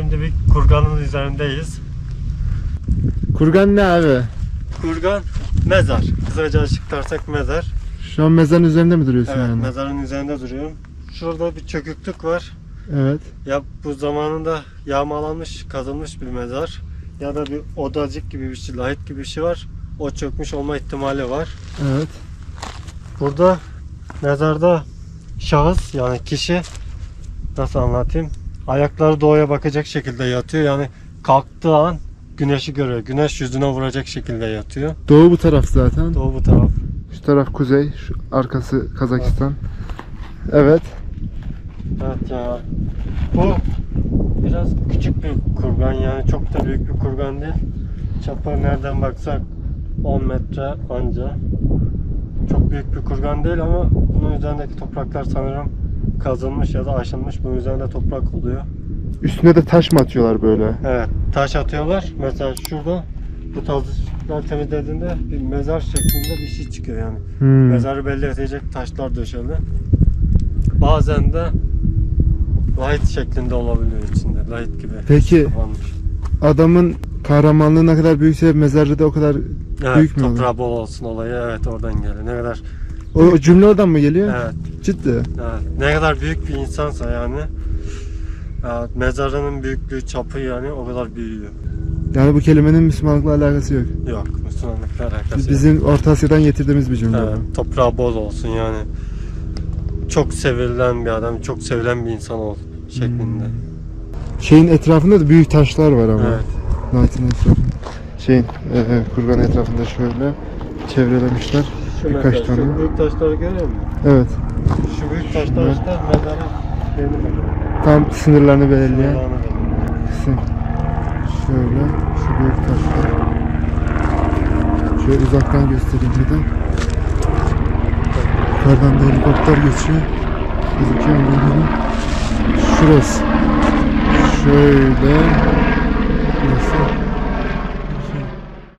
şimdi bir kurganın üzerindeyiz. Kurgan ne abi? Kurgan mezar. Kısaca açıklarsak mezar. Şu an mezarın üzerinde mi duruyorsun Evet yani? mezarın üzerinde duruyorum. Şurada bir çöküklük var. Evet. Ya bu zamanında yağmalanmış, kazılmış bir mezar. Ya da bir odacık gibi bir şey, lahit gibi bir şey var. O çökmüş olma ihtimali var. Evet. Burada mezarda şahıs yani kişi nasıl anlatayım? Ayakları doğuya bakacak şekilde yatıyor. Yani kalktığı an güneşi görüyor. Güneş yüzüne vuracak şekilde yatıyor. Doğu bu taraf zaten. Doğu bu taraf. Şu taraf kuzey, şu arkası Kazakistan. Evet. Evet ya. Bu biraz küçük bir kurgan yani çok da büyük bir kurgan değil. Çapı nereden baksak 10 metre anca. Çok büyük bir kurgan değil ama bunun üzerindeki topraklar sanırım kazılmış ya da aşınmış. Bunun üzerinde toprak oluyor. Üstüne de taş mı atıyorlar böyle? Evet taş atıyorlar. Mesela şurada bu taşlar temizlediğinde bir mezar şeklinde bir şey çıkıyor yani. Hmm. Mezarı belli edecek taşlar döşeli. Bazen de light şeklinde olabiliyor içinde. Light gibi. Peki kapanmış. adamın kahramanlığı ne kadar büyükse mezarı da o kadar Evet, büyük mü toprağı oluyor? bol olsun olayı evet oradan geliyor. Ne kadar O cümle oradan mı geliyor? evet, Ciddi. evet. ne kadar büyük bir insansa yani evet, mezarının büyüklüğü çapı yani o kadar büyüyor. Yani bu kelimenin Müslümanlıkla alakası yok. Yok Müslümanlıkla alakası yok. Bizim Orta Asya'dan getirdiğimiz bir cümle Evet, bu. toprağı bol olsun yani. Çok sevilen bir adam, çok sevilen bir insan ol şeklinde. Şeyin etrafında da büyük taşlar var ama. Evet. Etrafında. Şeyin, e, e, kurgan etrafında şöyle çevrelemişler. Şu Birkaç mesela, tane. Şu büyük taşları görüyor musun? Evet. Şu büyük taşlar işte mezarın şeyini belirliyor. Tam sınırlarını belirleyen kısım. Şöyle, şu büyük taşlar. Şöyle uzaktan göstereyim bir de. Yukarıdan da helikopter geçiyor. Gözüküyor mu. Şurası. Şöyle.